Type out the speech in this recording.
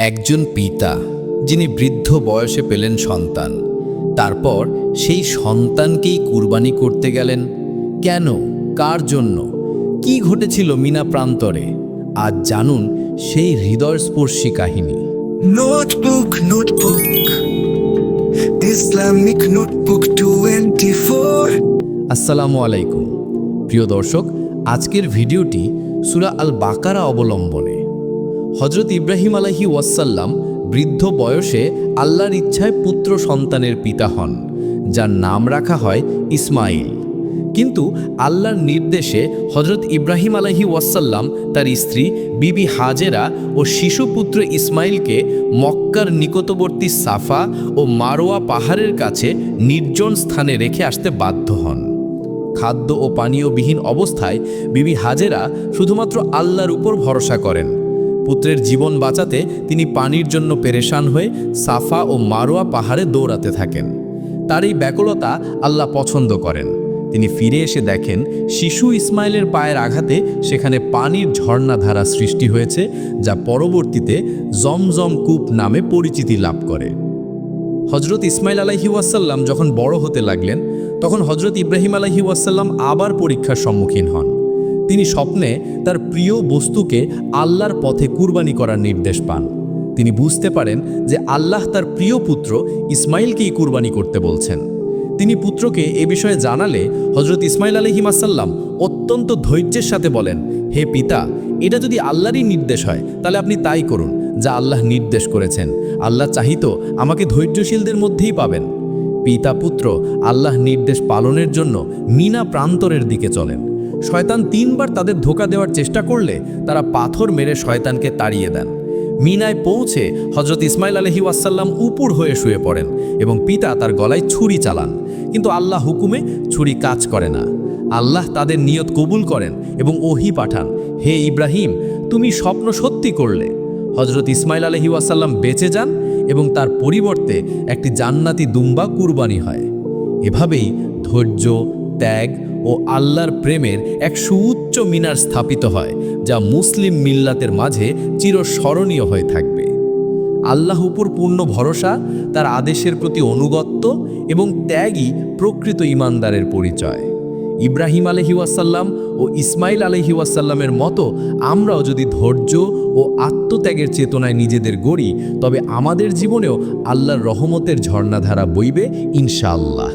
একজন পিতা যিনি বৃদ্ধ বয়সে পেলেন সন্তান তারপর সেই সন্তানকেই কুরবানি করতে গেলেন। কেন? কার জন্য? কি ঘটেছিল মিনা প্রান্তরে? আজ জানুন সেই হৃদয়স্পর্শী কাহিনী। Notebook, notebook. Islamic notebook 24. আসসালামু আলাইকুম। প্রিয় দর্শক আজকের ভিডিওটি সুরা আল বাকারা অবলম্বনে। হজরত ইব্রাহিম আলাহি ওয়াসাল্লাম বৃদ্ধ বয়সে আল্লাহর ইচ্ছায় পুত্র সন্তানের পিতা হন, যার নাম রাখা হয় ইসমাইল কিন্তু আল্লাহর নির্দেশে হজরত ইব্রাহিম আলাহি ওয়াসাল্লাম তার স্ত্রী বিবি হাজেরা ও শিশুপুত্র ইসমাইলকে মক্কার নিকটবর্তী সাফা ও মারোয়া পাহাড়ের কাছে নির্জন স্থানে রেখে আসতে বাধ্য হন। খাদ্য ও পানীয়বিহীন অবস্থায় বিবি হাজেরা শুধুমাত্র আল্লাহর উপর ভরসা করেন পুত্রের জীবন বাঁচাতে তিনি পানির জন্য পেরেশান হয়ে সাফা ও মারোয়া পাহাড়ে দৌড়াতে থাকেন। তার এই ব্যাকুলতা আল্লাহ পছন্দ করেন। তিনি ফিরে এসে দেখেন, শিশু ইসমাইলের পায়ের আঘাতে সেখানে পানির ঝর্ণাধারা সৃষ্টি হয়েছে, যা পরবর্তীতে জমজম কূপ নামে পরিচিতি লাভ করে। হজরত ইসমাইল আলাহি ওয়াসাল্লাম যখন বড় হতে লাগলেন, তখন হজরত ইব্রাহিম আলাহি ওয়াসাল্লাম আবার পরীক্ষার সম্মুখীন হন। তিনি স্বপ্নে তার প্রিয় বস্তুকে আল্লাহর পথে কুরবানি করার নির্দেশ পান। তিনি বুঝতে পারেন যে আল্লাহ তার প্রিয় পুত্র ইসমাইলকেই কুরবানি করতে বলছেন। তিনি পুত্রকে এ বিষয়ে জানালে হজরত ইসমাইল আলহিম আসাল্লাম অত্যন্ত ধৈর্যের সাথে বলেন, হে পিতা, এটা যদি আল্লাহরই নির্দেশ হয়, তাহলে আপনি তাই করুন, যা আল্লাহ নির্দেশ করেছেন। আল্লাহ চাহিত আমাকে ধৈর্যশীলদের মধ্যেই পাবেন। পিতা পুত্র আল্লাহ নির্দেশ পালনের জন্য মিনা প্রান্তরের দিকে চলেন। শয়তান তিনবার তাদের ধোকা দেওয়ার চেষ্টা করলে তারা পাথর মেরে শয়তানকে তাড়িয়ে দেন। মিনায় পৌঁছে হজরত ইসমাইল আলহি ওয়াসাল্লাম উপুর হয়ে শুয়ে পড়েন এবং পিতা তার গলায় ছুরি চালান। কিন্তু আল্লাহ হুকুমে ছুরি কাজ করে না। আল্লাহ তাদের নিয়ত কবুল করেন এবং ওহি পাঠান, হে ইব্রাহিম, তুমি স্বপ্ন সত্যি করলে। হজরত ইসমাইল আলহি ওয়াসাল্লাম বেঁচে যান এবং তার পরিবর্তে একটি জান্নাতি দুম্বা কুরবানি হয়। এভাবেই ধৈর্য, ত্যাগ ও আল্লাহর প্রেমের এক সুউচ্চ মিনার স্থাপিত হয়, যা মুসলিম মিল্লাতের মাঝে চিরস্মরণীয় হয়ে থাকবে। আল্লাহ উপর পূর্ণ ভরসা, তার আদেশের প্রতি অনুগত্য এবং ত্যাগই প্রকৃত ইমানদারের পরিচয়। ইব্রাহিম আলহি ওয়াসাল্লাম ও ইসমাইল আলহি ওয়াসাল্লামের মতো আমরাও যদি ধৈর্য ও আত্মত্যাগের চেতনায় নিজেদের গড়ি, তবে আমাদের জীবনেও আল্লাহর রহমতের ঝর্ণাধারা বইবে ইনশাআল্লাহ।